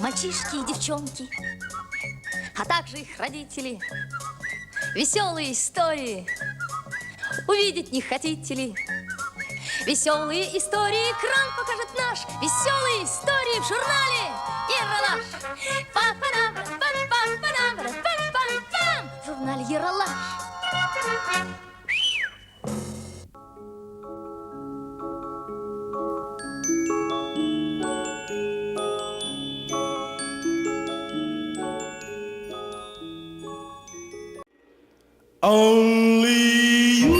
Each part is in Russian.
мальчишки и девчонки, а также их родители. Веселые истории увидеть не хотите ли? Веселые истории экран покажет наш Веселые истории в журнале Ералаш. В журнале Ералаш Only you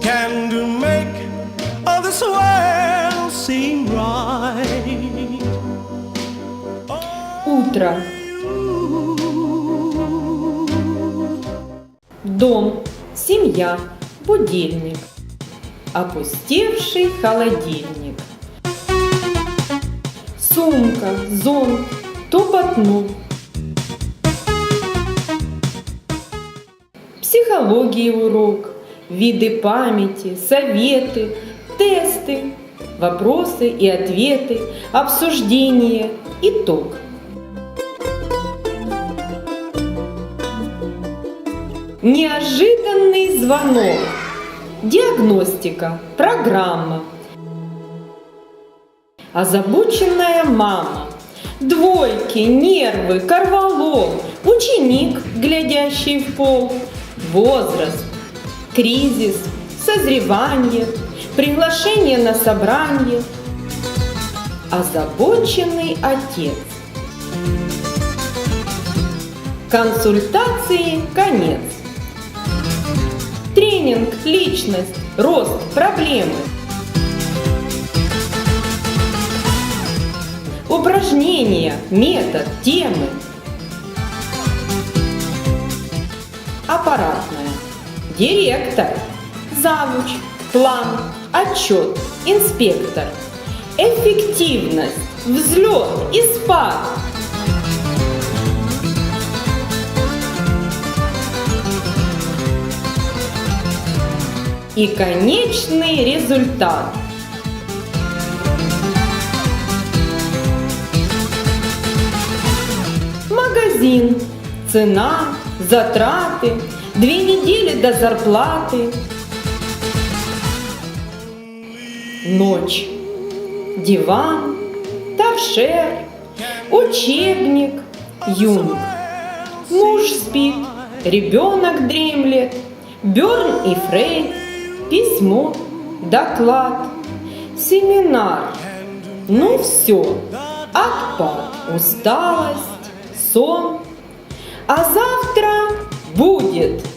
can do make all this world seem right. Утро. Дом, семья, будильник. Опустевший холодильник. Сумка, зонт, топот ног. Психологии урок, виды памяти, советы, тесты, вопросы и ответы, обсуждение, итог. Неожиданный звонок. Диагностика, программа. Озабоченная мама. Двойки, нервы, корвалол, ученик, глядящий в пол, возраст, кризис, созревание, приглашение на собрание, озабоченный отец. Консультации конец. Тренинг, личность, рост, проблемы. Упражнения, метод, темы. Аппаратная. Директор. Завуч. План. Отчет. Инспектор. Эффективность. Взлет и спад. И конечный результат. Магазин. Цена, затраты, две недели до зарплаты. Ночь. Диван, торшер, учебник, юнг. Муж спит, ребенок дремлет, Берн и Фрейд, письмо, доклад, семинар. Ну все, отпад, усталость, сон. А будет